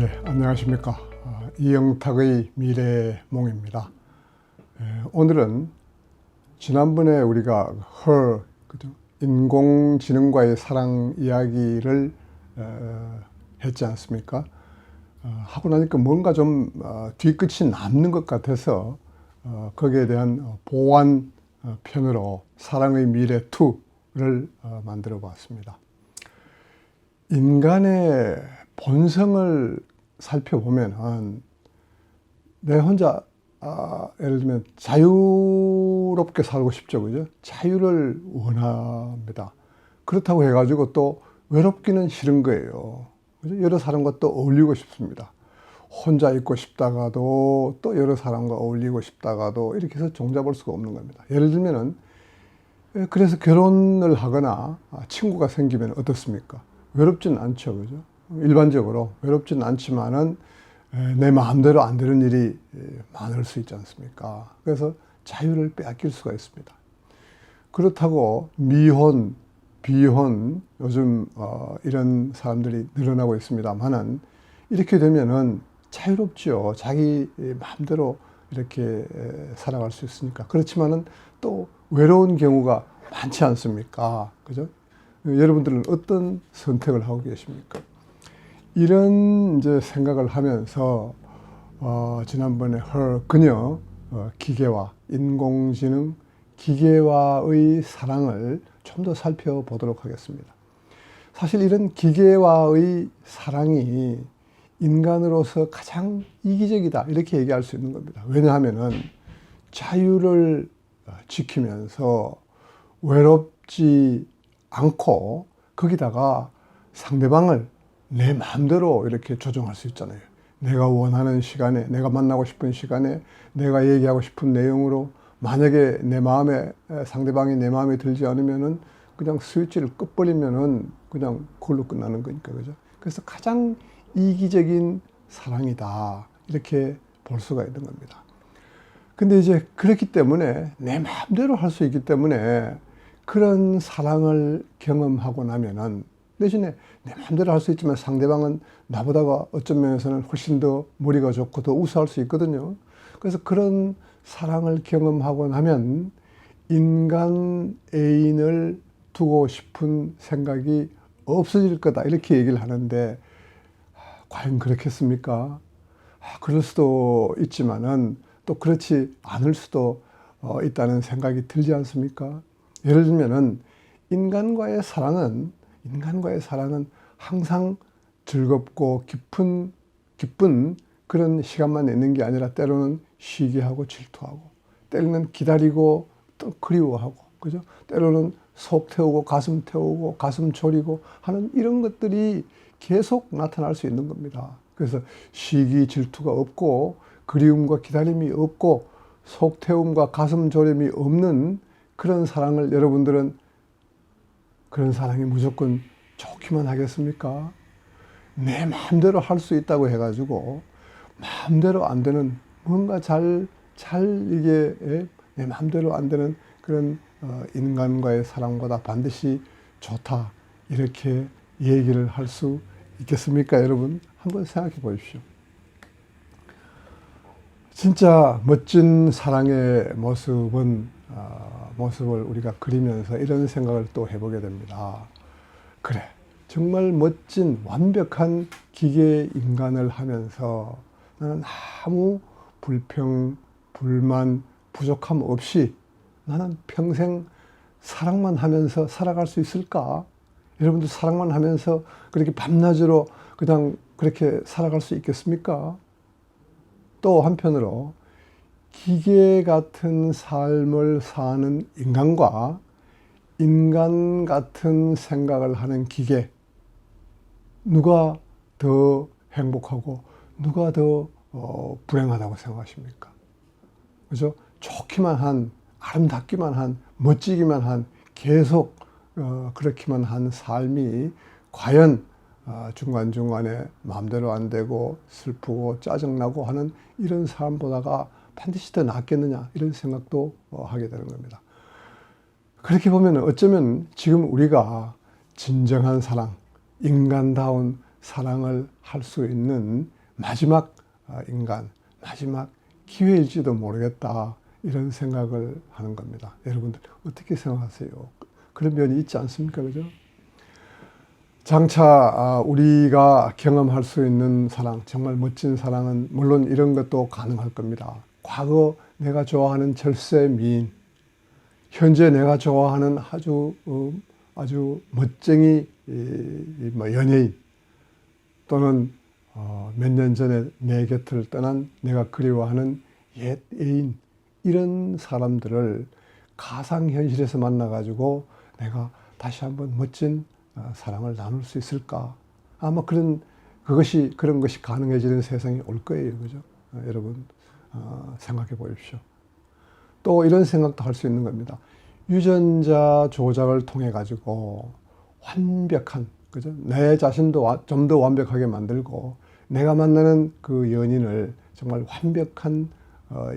예, 안녕하십니까. 아, 이영탁의 미래몽입니다. 예, 오늘은 지난번에 우리가 헐, 그죠? 인공지능과의 사랑 이야기를 어, 했지 않습니까? 어, 하고 나니까 뭔가 좀 어, 뒤끝이 남는 것 같아서 어, 거기에 대한 어, 보완 어, 편으로 사랑의 미래 2를 어, 만들어 봤습니다. 인간의 본성을 살펴보면 내 혼자 아, 예를 들면 자유롭게 살고 싶죠, 그죠? 자유를 원합니다. 그렇다고 해가지고 또 외롭기는 싫은 거예요. 그죠? 여러 사람과 또 어울리고 싶습니다. 혼자 있고 싶다가도 또 여러 사람과 어울리고 싶다가도 이렇게 해서 종잡을 수가 없는 겁니다. 예를 들면은 예, 그래서 결혼을 하거나 아, 친구가 생기면 어떻습니까? 외롭지는 않죠, 그죠? 일반적으로 외롭지는 않지만은 내 마음대로 안 되는 일이 많을 수 있지 않습니까? 그래서 자유를 빼앗길 수가 있습니다. 그렇다고 미혼, 비혼 요즘 어, 이런 사람들이 늘어나고 있습니다만은 이렇게 되면은 자유롭죠. 자기 마음대로 이렇게 살아갈 수 있으니까. 그렇지만은 또 외로운 경우가 많지 않습니까? 그죠? 여러분들은 어떤 선택을 하고 계십니까? 이런 이제 생각을 하면서 어, 지난번에 헐 그녀 어, 기계와 인공지능 기계와의 사랑을 좀 더 살펴보도록 하겠습니다. 사실 이런 기계와의 사랑이 인간으로서 가장 이기적이다 이렇게 얘기할 수 있는 겁니다. 왜냐하면은 자유를 지키면서 외롭지 않고 거기다가 상대방을 내 마음대로 이렇게 조정할 수 있잖아요. 내가 원하는 시간에, 내가 만나고 싶은 시간에, 내가 얘기하고 싶은 내용으로 만약에 내 마음에 상대방이 내 마음에 들지 않으면은 그냥 스위치를 꺼버리면은 그냥 그걸로 끝나는 거니까 그죠. 그래서 가장 이기적인 사랑이다 이렇게 볼 수가 있는 겁니다. 근데 이제 그렇기 때문에 내 마음대로 할 수 있기 때문에 그런 사랑을 경험하고 나면은 대신에 내 마음대로 할 수 있지만 상대방은 나보다가 어떤 면에서는 훨씬 더 머리가 좋고 더 우수할 수 있거든요. 그래서 그런 사랑을 경험하고 나면 인간 애인을 두고 싶은 생각이 없어질 거다. 이렇게 얘기를 하는데, 과연 그렇겠습니까? 그럴 수도 있지만은 또 그렇지 않을 수도 어, 있다는 생각이 들지 않습니까? 예를 들면은 인간과의 사랑은 인간과의 사랑은 항상 즐겁고 깊은 기쁜 그런 시간만 있는 게 아니라 때로는 쉬게 하고 질투하고 때로는 기다리고 또 그리워하고 그죠? 때로는 속 태우고 가슴 태우고 가슴 졸이고 하는 이런 것들이 계속 나타날 수 있는 겁니다. 그래서 시기 질투가 없고 그리움과 기다림이 없고 속 태움과 가슴 졸임이 없는 그런 사랑을 여러분들은 그런 사랑이 무조건 좋기만 하겠습니까? 내 마음대로 할 수 있다고 해가지고 마음대로 안 되는 뭔가 잘, 잘 이게 예? 내 마음대로 안 되는 그런 어, 인간과의 사랑보다 반드시 좋다. 이렇게 얘기를 할 수 있겠습니까, 여러분? 한번 생각해 보십시오. 진짜 멋진 사랑의 모습은 어, 모습을 우리가 그리면서 이런 생각을 또 해보게 됩니다. 그래, 정말 멋진 완벽한 기계 인간을 하면서 나는 아무 불평, 불만, 부족함 없이 나는 평생 사랑만 하면서 살아갈 수 있을까? 여러분들 사랑만 하면서 그렇게 밤낮으로 그냥 그렇게 살아갈 수 있겠습니까? 또 한편으로 기계 같은 삶을 사는 인간과 인간 같은 생각을 하는 기계, 누가 더 행복하고 누가 더 어, 불행하다고 생각하십니까? 그죠? 좋기만 한, 아름답기만 한, 멋지기만 한, 계속 어, 그렇기만 한 삶이 과연 어, 중간중간에 마음대로 안 되고 슬프고 짜증나고 하는 이런 삶보다가 반드시 더 낫겠느냐 이런 생각도 어, 하게 되는 겁니다. 그렇게 보면 어쩌면 지금 우리가 진정한 사랑, 인간다운 사랑을 할 수 있는 마지막 아, 인간, 마지막 기회일지도 모르겠다. 이런 생각을 하는 겁니다. 여러분들 어떻게 생각하세요? 그런 면이 있지 않습니까? 그죠? 장차 아, 우리가 경험할 수 있는 사랑, 정말 멋진 사랑은 물론 이런 것도 가능할 겁니다. 과거 내가 좋아하는 절세 미인, 현재 내가 좋아하는 아주 어, 아주 멋쟁이 뭐 연예인 또는 어, 몇년 전에 내 곁을 떠난 내가 그리워하는 옛 애인 이런 사람들을 가상 현실에서 만나 가지고 내가 다시 한번 멋진 어, 사랑을 나눌 수 있을까? 아마 그런 그것이 그런 것이 가능해지는 세상이 올 거예요, 그죠? 어, 여러분 어, 생각해 보십시오. 또 이런 생각도 할 수 있는 겁니다. 유전자 조작을 통해 가지고 완벽한 그죠? 내 자신도 좀 더 완벽하게 만들고 내가 만나는 그 연인을 정말 완벽한 어,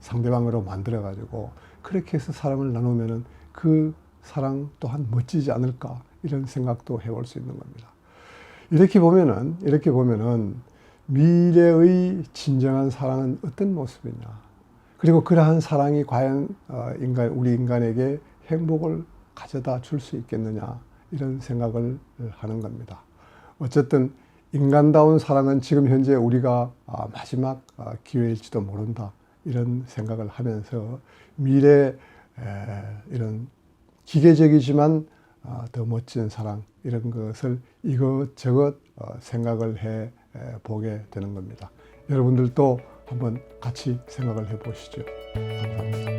상대방으로 만들어 가지고 그렇게 해서 사랑을 나누면은 그 사랑 또한 멋지지 않을까 이런 생각도 해볼 수 있는 겁니다. 이렇게 보면은 이렇게 보면은 미래의 진정한 사랑은 어떤 모습이냐? 그리고 그러한 사랑이 과연 어, 인간 우리 인간에게 행복을 가져다 줄 수 있겠느냐? 이런 생각을 하는 겁니다. 어쨌든 인간다운 사랑은 지금 현재 우리가 아, 마지막 아, 기회일지도 모른다. 이런 생각을 하면서 미래 이런 기계적이지만 아, 더 멋진 사랑 이런 것을 이것저것 어, 생각을 해 보게 되는 겁니다. 여러분들도 한번 같이 생각을 해 보시죠. 감사합니다.